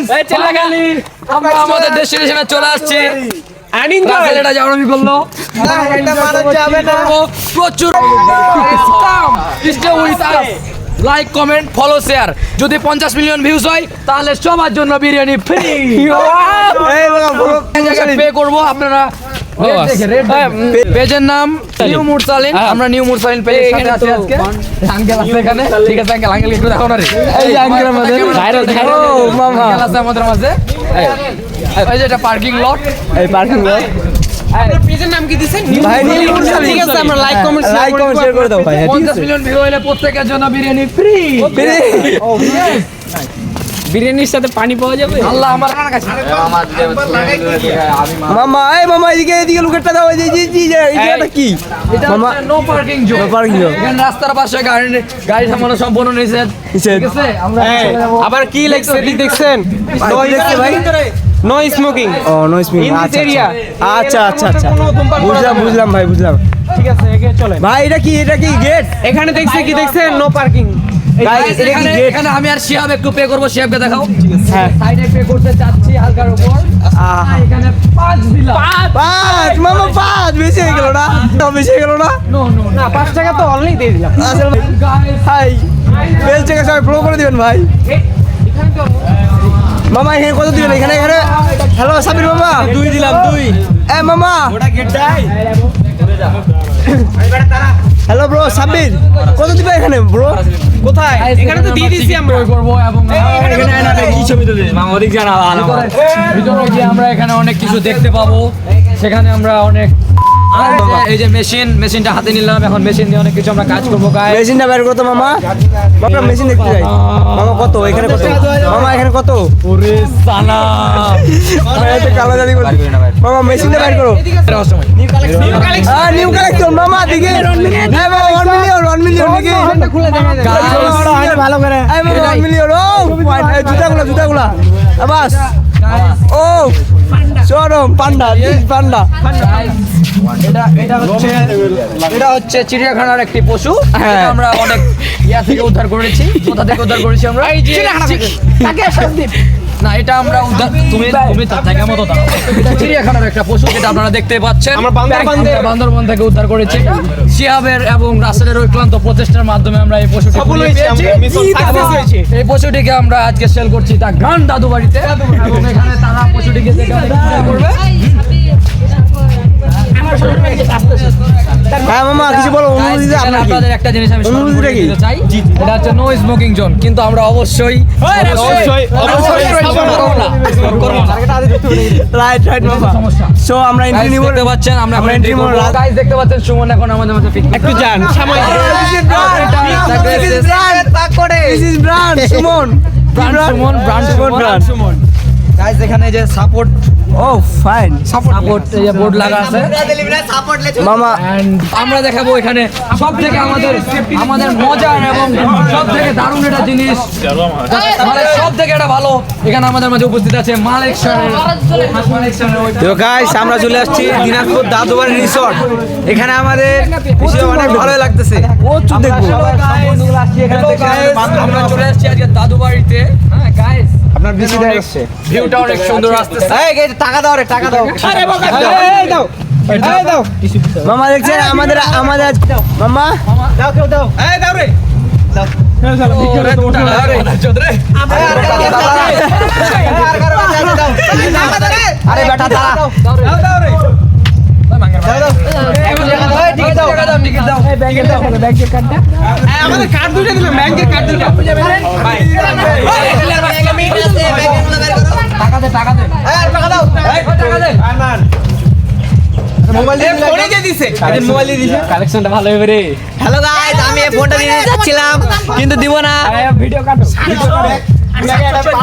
Guys finally আমরা আমাদের ডেস্টিনেশনে চলে আসছি। আনিন এটা প্রচুর লাইক কমেন্ট ফলো শেয়ার যদি পঞ্চাশ মিলিয়ন ভিউজ হয় তাহলে সবার জন্য বিরিয়ানি ফ্রি পে করব আপনারা পেজের নাম নিউ মুরসালিন আমরা নিউ মুরসালিন পেজের সাথে আছি আজকে। আঙ্কেল আছে এখানে। ঠিক আছে আঙ্কেল আঙ্কেল একটু দেখো না রে। এই আঙ্কেল আমাদের ভাইরাল ও মামা। আঙ্কেল আছে আমাদের মাঝে। এই, যে এটা পার্কিং লট এই পার্কিং লট ভাই নিউ মুরসালিন ঠিক আছে, আমরা comment, share like comment share করে দাও ভাই। হ্যাঁ, ঠিক পঞ্চাশ আছে মিলিয়ন ভিউ হলে প্রত্যেকের জন্য বিরিয়ানি ফ্রি বিরিয়ানির সাথে পানি পাওয়া যাবে? আল্লাহ আমার কাছে। মামা এই মামা এদিকে এদিকে লুকেটটা দাও এই জি জি জায়গাটা কি? মামা no parking zone No parking zone। এখানে রাস্তার পাশে গাড়ি গাড়ি থামানো সম্পূর্ণ নিষেধ। নিষেধ। ঠিক আছে? আমরা চলে যাব। আবার কি লেখছে? ঠিক দেখছেন? ভাই, দেখছে ভাই? নো স্মোকিং ও নো In this আচ্ছা আচ্ছা। আচ্ছা আচ্ছা বুঝলাম বুঝলাম ভাই বুঝলাম। ঠিক আছে এগিয়ে চলে ভাই এটা কি এটা কি গেট এখানে দেখছে কি দেখছেন? নো পার্কিং এখানে এখানে আমি আর শিহাব একটু পে করব শিহাবকে দেখাও। হ্যাঁ। সাইডে পে করতে চাচ্ছি হালকার উপর। এখানে পাঁচ দিলাম। পাঁচ? মামা পাঁচ। বেশি হয়ে গেল না? তো বেশি হয়ে গেল না? নো নো না পাঁচ টাকা তো অনলি দিয়ে দিলাম। ভাই বেল থেকে সবাই প্রো করে দিবেন ভাই। মামা এখানে কত দিবেন? এখানে এখানে। হ্যালো সাবির মামা। দুই দিলাম দুই। এ মামা। ওটা গেটটাই হ্যালো ব্রো সাবির কত দিবে এখানে ব্রো কোথায়? এখানে তো দিয়ে দিছি আমরা। করব এবং কি ছবি তো মামা ওদিক জানা ভিতরে- ভিতরে গিয়ে আমরা এখানে অনেক কিছু দেখতে পাবো। সেখানে আমরা অনেক এই যে- মেশিন মেশিনটা হাতে নিলাম। এখন মেশিন দিয়ে অনেক কিছু আমরা কাজ করব গায়ে মেশিনটা বের করতো মামা। মামা মেশিন দেখতে যাই। এখানে কত? মামা এখানে কত? ওরে সালা ভাই, এত কালো জানি বলি। মামা মেশিনটা বের করো। নিউ কালেকশন মামা দিকে। এই মামা 1 মিলিয়ন 1 মিলিয়ন দিকে। ভালো করে 1 মিলিয়ন ও জুতাগুলো জুতাগুলো। আবাস। ও শোরুম পান্ডা পান্ডা। এটা এটা হচ্ছে এটা হচ্ছে চিড়িয়াখানার একটি পশু। হ্যাঁ। আমরা অনেক ইয়া থেকে উদ্ধার করেছি কোথা থেকে উদ্ধার করেছি আমরা? তাকে সন্দীপ না এটা আমরা উদ্ধার তুমি তুমি তার থেকে মতো দাও চিড়িয়াখানার একটা পশু যেটা আপনারা দেখতে পাচ্ছেন। আমরা বান্দরবান থেকে- বান্দরবান থেকে উদ্ধার করেছি। এটা শিহাবের এবং রাসেলের ঐক্লান্ত প্রচেষ্টার মাধ্যমে আমরা এই পশুটি। এই পশুটিকে আমরা আজকে সেল করছি তা গান দাদু বাড়িতে এবং এখানে তারা পশুটিকে দেখে করবে। হ্যাঁ মামা কিছু বলো অনুমতি দিতে আপনার আপনাদের একটা জিনিস আমি অনুমতিটা দিতে চাই এটা হচ্ছে নো স্মোকিং জোন কিন্তু আমরা অবশ্যই অবশ্যই, অবশ্যই support করব না। করব না। রাইট রাইট মামা সো আমরা এন্ট্রি নিব দেখতে পাচ্ছেন আমরা এখন আমরা entry করব। করব। দেখতে পাচ্ছেন সুমন এখন আমাদের মাঝে fit একটু যান সাময়িক this is brand Suman brand Suman brand Suman brand Suman guys এখানে যে সাপোর্ট ও ফাইন সাপোর্ট এই যে বোর্ড লাগা আছে। মামা আমরা দেখাবো এখানে সব থেকে আমাদের আমাদের মজার এবং সব থেকে দারুণ একটা জিনিস। মানে সব থেকে একটা ভালো এখানে আমাদের মাঝে উপস্থিত আছে মালিক তো গাইস আমরা চলে আসছি দিনাজপুর দাদুবাড়ি রিসর্ট এখানে আমাদের বিষয় অনেক ভালোই লাগতেছে। প্রচুর দেখব। আমরা চলে আসছি আজকে দাদু বাড়িতে হ্যাঁ গাইস আপনার বেশি দেখা যাচ্ছে ভিউটা অনেক সুন্দর আসতেছে এই গাইস টাকা দাও রে টাকা দাও আরে বকা দাও এই দাও এই দাও মামা দেখছেন আমাদের আমাদের আজ- মামা দাও কেউ দাও এই দাও রে আরে বেটা আমাদের কার্ড দুইটা দিলাম ব্যাংকের কার্ড দুইটা হ্যালো গাইস আমি এই ফোনটা নিয়ে যাচ্ছিলাম কিন্তু দিব না। ভিডিও কাটো।